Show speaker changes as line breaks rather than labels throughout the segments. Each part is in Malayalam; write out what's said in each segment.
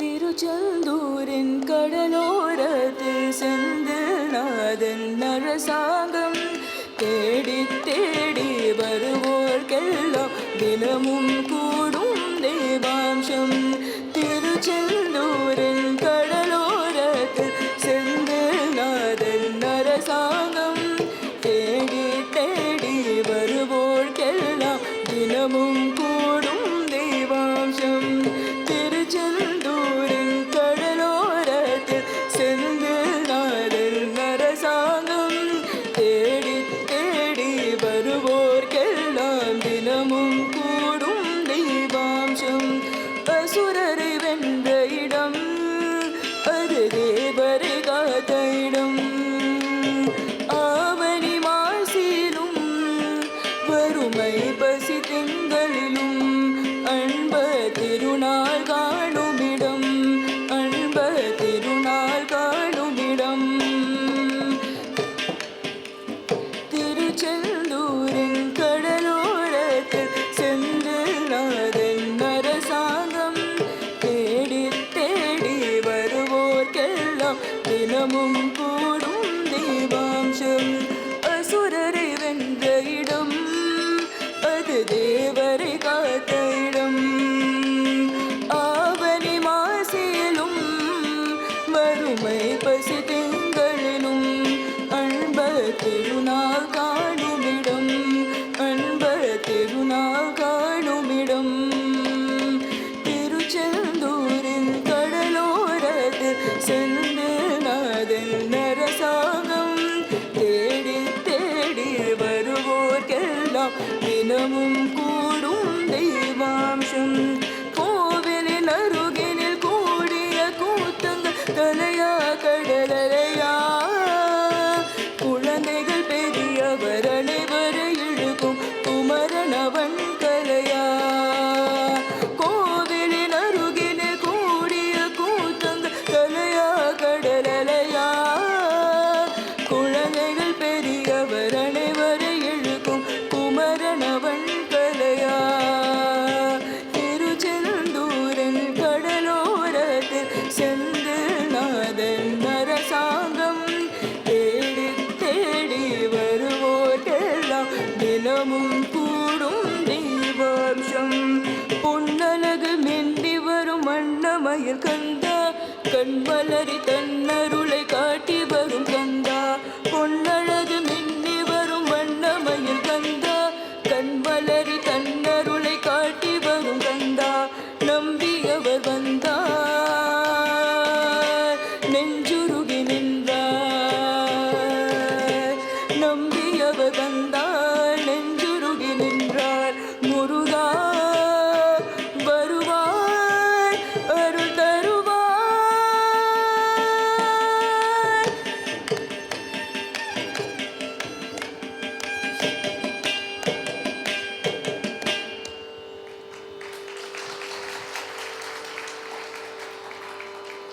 തിരുചന്ദൂരൻ കടലോരത്ത് സെന്തനാഥൻ നരസാഗം തേടി തേടി വരുവോർക്കെല്ലാം ദിനമും കൂടും ദേവാംശം. തിരുച്ചെന്തൂരിൻ കടലോരത്ത് സെന്തനാഥൻ നരസാഗം തേടി തേടി വരുവോർക്കെല്ലാം ദിനമും தேவரை ஆவணி மாசிலும் வறுமை பசி திங்களிலும் அன்ப திருநாள் காணுமிடம் அன்ப திருநாள் காணுமிடம். പശു തിങ്കളിലും അൻപ തിരുനാൾ കാണുമിടം അൻപ തിരുനാൾ കാണുമിടം തിരുച്ചെന്തൂരിൽ കടലോരത്തിൽ സെന്തനാഥൻ നരസാഗം തേടി തേടി വരുവോർക്കെല്ലാം ദിനമും കൂടും ദൈവാംശം. കോവിലിനറുകിനിൽ കൂടിയ കൂത്തങ്ങൾ തല பெரியவர் அனைவரையில் மயில் கந்தா கண் வளரி தன்னருளை காட்டி வரும் கந்தா பொன்னழகு மின்னி வரும் வண்ண மயில் கந்தா கண் வளரி தன்னருளை காட்டி வரும் கந்தா நம்பியவர் வந்தார் நெஞ்சுருகி நின்றார். நம்பியவர் வந்தார்.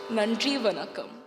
நன்றி வணக்கம்.